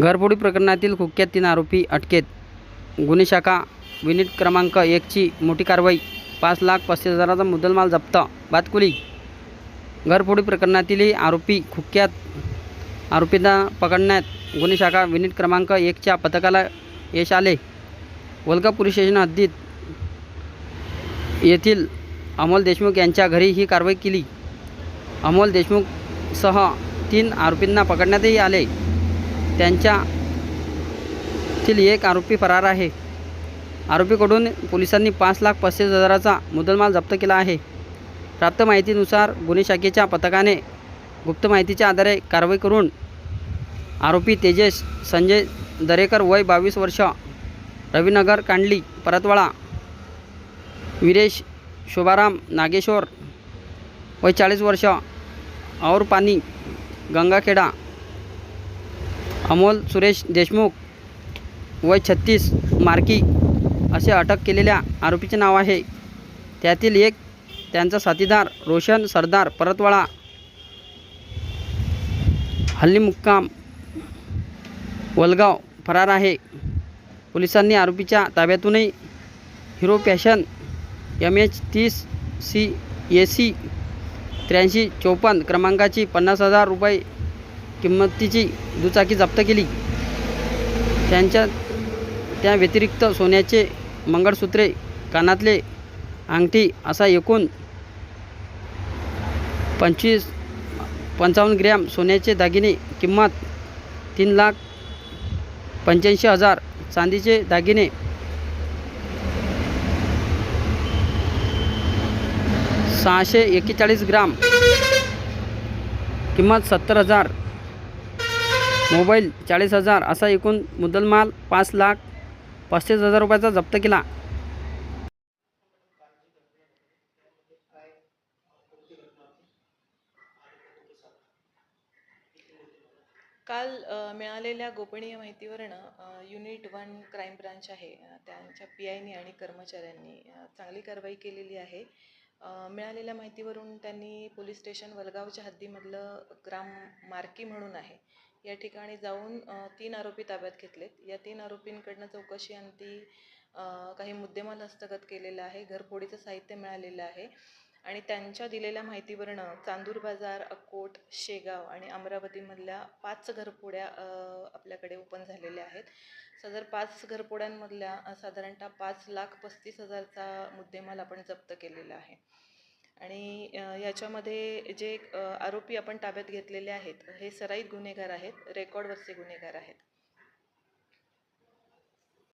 घरफोडी प्रकरणातील कुख्यात तीन आरोपी अटकेत. गुन्हे शाखा विनीट क्रमांक एकची मोठी कारवाई पाच लाख पस्तीस हजाराचा मुद्दलमाल जप्त बातकुली घरफोडी प्रकरणातीलही आरोपी कुख्यात आरोपींना पकडण्यात गुन्हे शाखा विनीट क्रमांक एकच्या पथकाला यश आले. वलगा पोलीस स्टेशन हद्दीत येथील अमोल देशमुख यांच्या घरी ही कारवाई केली. अमोल देशमुखसह तीन आरोपींना पकडण्यातही आले. त्यांच्यातील एक आरोपी फरार आहे. आरोपीकडून पोलिसांनी पाच लाख पस्तीस हजाराचा मुद्दलमाल जप्त केला आहे. प्राप्त माहितीनुसार गुन्हे शाखेच्या पथकाने गुप्त माहितीच्या आधारे कारवाई करून आरोपी तेजेश संजय दरेकर वय बावीस वर्ष रविनगर कांडली परतवाडा विरेश शोभाराम नागेश्वर वय चाळीस वर्ष और पाणी गंगाखेडा अमोल सुरेश देशमुख वय छत्तीस मार्की असे अटक केलेल्या आरोपीचे नाव आहे. त्यातील एक त्यांचा साथीदार रोशन सरदार परतवाळा हल्ली मुक्काम वलगाव फरार आहे. पोलिसांनी आरोपीच्या ताब्यातूनही हिरो पॅशन एम एच तीस सी ए सी त्र्याऐंशी चोपन्न क्रमांकाची पन्नास हजार रुपये किंमतीची दुचाकी जप्त केली. त्यांच्या त्या व्यतिरिक्त सोन्याचे मंगळसूत्रे कानातले अंगठी असा एकूण पंचवीस पंचावन्न ग्रॅम सोन्याचे दागिने किंमत तीन लाख पंच्याऐंशी हजार. चांदीचे दागिने सहाशे एक्केचाळीस ग्राम किंमत सत्तर हजार. मोबाईल चाळीस हजार असा एकूण मुद्दलमाल पाच लाख पस्तीस हजार रुपयाचा जप्त केला. काल मिळालेल्या गोपनीय माहितीवरनं युनिट वन क्राईम ब्रांच आहे. त्यांच्या पी आयनी आणि कर्मचाऱ्यांनी चांगली कारवाई केलेली आहे. मिळालेल्या माहितीवरून त्यांनी पोलीस स्टेशन वलगावच्या हद्दीमधलं ग्राम मार्की म्हणून आहे. या ठिकाणी जाऊन तीन आरोपी ताब्यात घेतलेत. या तीन आरोपींकडनं चौकशी अंती ती काही मुद्देमाल हस्तगत केलेला आहे घरफोडीचं साहित्य मिळालेलं आहे. आणि त्यांच्या दिलेल्या माहितीवरनं चांदूर बाजार अकोट शेगाव आणि अमरावतीमधल्या पाच घरपोड्या आपल्याकडे ओपन झालेल्या आहेत. सदर पाच घरपोड्यांमधल्या साधारणतः पाच लाख पस्तीस हजारचा मुद्देमाल आपण जप्त केलेला आहे. आणि याच्यामध्ये जे आरोपी आपण ताब्यात घेतलेले आहेत हे सराईत गुन्हेगार आहेत रेकॉर्डवरचे गुन्हेगार आहेत.